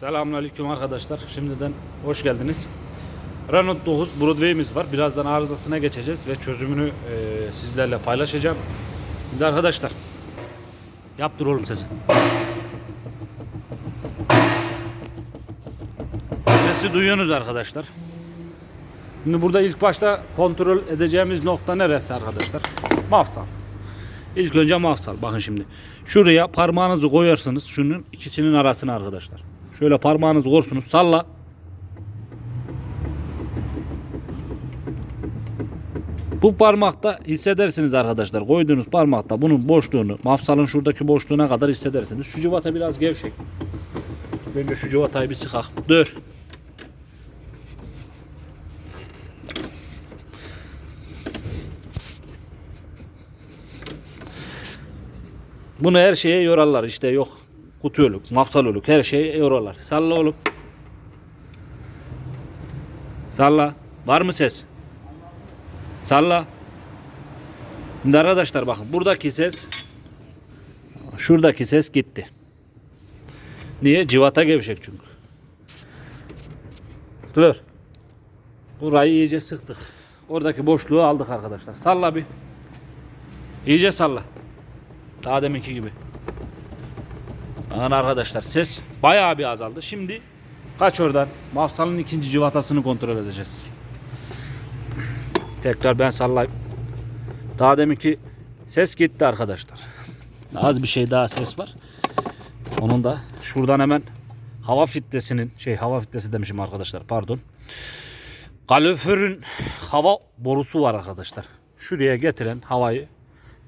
Selamünaleyküm arkadaşlar. Şimdiden hoş geldiniz. Renault 9 Broadway'imiz var. Birazdan arızasına geçeceğiz ve çözümünü e, sizlerle paylaşacağım. Şimdi arkadaşlar yaptır oğlum sesi. Sesi duyuyorsunuz arkadaşlar. Şimdi burada ilk başta kontrol edeceğimiz nokta neresi arkadaşlar? Mafsal. İlk önce mafsal. Bakın şimdi. Şuraya parmağınızı koyarsınız. Şunun ikisinin arasına arkadaşlar. Şöyle parmağınızı korsunuz. Salla. Bu parmakta hissedersiniz arkadaşlar. Koyduğunuz parmakta bunun boşluğunu, mafsalın şuradaki boşluğuna kadar hissedersiniz. Şu civata biraz gevşek. Önce şu civatayı bir sıkak. Dur. Bunu her şeye yorarlar işte yok kutuyoluk, mafsaloluk her şeye yorarlar. Salla oğlum. Salla. Var mı ses? Salla. Şimdi arkadaşlar bakın buradaki ses şuradaki ses gitti. Niye? Civata gevşek çünkü. Dur. Burayı iyice sıktık. Oradaki boşluğu aldık arkadaşlar. Salla bir. İyice salla. Daha deminki gibi. Bakın arkadaşlar ses bayağı bir azaldı. Şimdi kaç oradan mafsalın ikinci civatasını kontrol edeceğiz. Tekrar ben sallayayım. Daha deminki ses gitti arkadaşlar. Az bir şey daha ses var. Onun da şuradan hemen hava filtresinin şey hava filtresi demişim arkadaşlar pardon. Kaloriferin hava borusu var arkadaşlar. Şuraya getiren havayı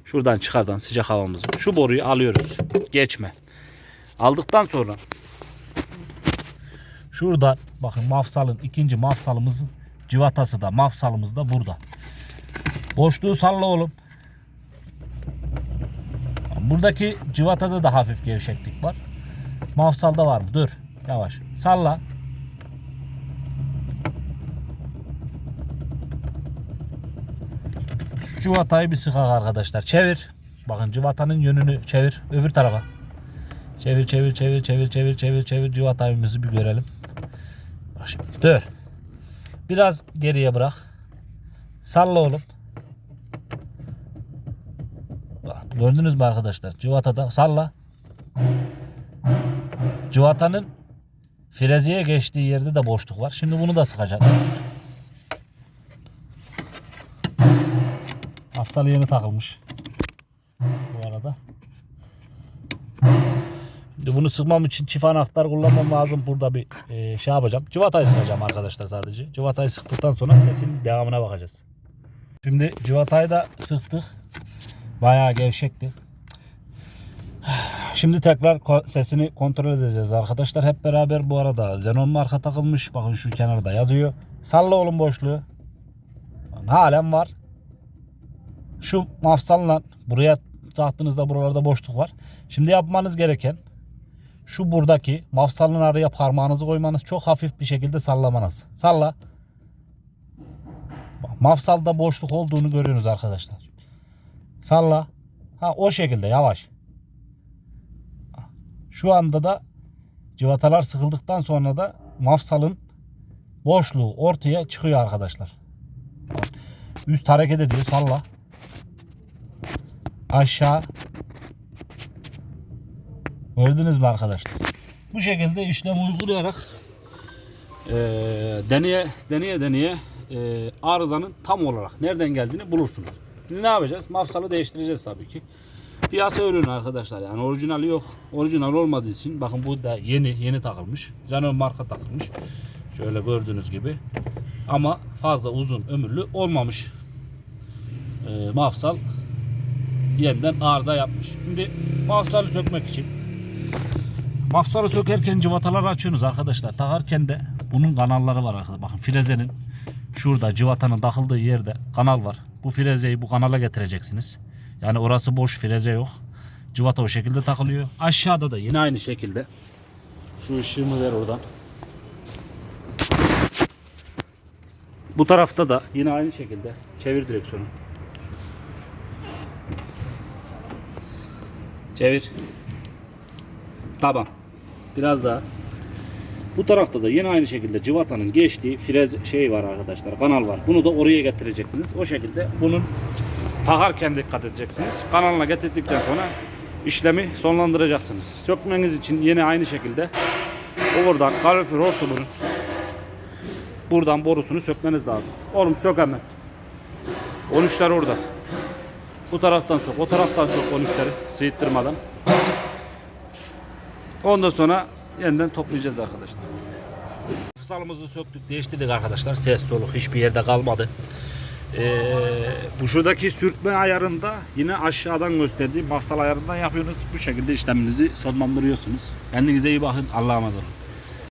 şuradan çıkardan sıcak havamızı şu boruyu alıyoruz. Geçme. Aldıktan sonra şuradan bakın mafsalın ikinci mafsalımızın civatası da mafsalımız da burada. Boşluğu salla oğlum. Buradaki civatada da hafif gevşeklik var. Mafsalda var mı? Dur. Yavaş. Salla. Şu civatayı bir sıkak arkadaşlar. Çevir. Bakın civatanın yönünü çevir. Öbür tarafa. Çevir çevir çevir çevir çevir çevir çevir civatayımızı bir görelim. Bak şimdi dur. Biraz geriye bırak. Salla oğlum. Gördünüz mü arkadaşlar? Civatada salla. Civatanın freziye geçtiği yerde de boşluk var. Şimdi bunu da sıkacağız. Hafsalı yeni takılmış. Bu arada. Şimdi bunu sıkmam için çift anahtar kullanmam lazım. Burada bir e, şey yapacağım. Civatayı sıkacağım arkadaşlar sadece. Civatayı sıktıktan sonra sesin devamına bakacağız. Şimdi civatayı da sıktık. Bayağı gevşekti. Şimdi tekrar sesini kontrol edeceğiz arkadaşlar. Hep beraber bu arada Xenon marka takılmış. Bakın şu kenarda yazıyor. Salla oğlum boşluğu. Halen var. Şu mafsalla buraya taktığınızda buralarda boşluk var. Şimdi yapmanız gereken şu buradaki mafsalın araya parmağınızı koymanız çok hafif bir şekilde sallamanız. Salla. Mafsalda boşluk olduğunu görüyorsunuz arkadaşlar. Salla. Ha o şekilde yavaş. Şu anda da civatalar sıkıldıktan sonra da mafsalın boşluğu ortaya çıkıyor arkadaşlar. Üst hareket ediyor salla. Aşağı Gördünüz mü arkadaşlar? Bu şekilde işlem uygulayarak eee deneye deneye deneye eee, arızanın tam olarak nereden geldiğini bulursunuz. Şimdi ne yapacağız? Mafsalı değiştireceğiz tabii ki. Piyasa ürünü arkadaşlar yani orijinali yok. Orijinal olmadığı için bakın bu da yeni yeni takılmış. Xenon marka takılmış. Şöyle gördüğünüz gibi. Ama fazla uzun ömürlü olmamış. Eee mafsal yeniden arıza yapmış. Şimdi mafsalı sökmek için Mafsalı sökerken civataları açıyorsunuz arkadaşlar. Takarken de bunun kanalları var arkadaşlar. Bakın frezenin şurada civatanın takıldığı yerde kanal var. Bu frezeyi bu kanala getireceksiniz. Yani orası boş freze yok. Civata o şekilde takılıyor. Aşağıda da yine aynı şekilde. Şu ışığımı ver oradan. Bu tarafta da yine aynı şekilde. Çevir direksiyonu. Çevir. Tamam. Biraz daha. Bu tarafta da yine aynı şekilde cıvatanın geçtiği frez şey var arkadaşlar. Kanal var. Bunu da oraya getireceksiniz. O şekilde bunun takarken dikkat edeceksiniz. Kanalına getirdikten sonra işlemi sonlandıracaksınız. Sökmeniz için yine aynı şekilde oradan kalorifer hortumunun buradan borusunu sökmeniz lazım. Oğlum sök hemen. 13'ler orada. Bu taraftan sok, o taraftan sok 13'leri sıyıttırmadan. Ondan sonra yeniden toplayacağız arkadaşlar. Fısalımızı söktük, değiştirdik arkadaşlar. Ses soluk hiçbir yerde kalmadı. Ee, bu şuradaki sürtme ayarında yine aşağıdan gösterdiğim mafsal ayarından yapıyorsunuz. Bu şekilde işleminizi sonlandırıyorsunuz. Kendinize iyi bakın. Allah'a emanet olun.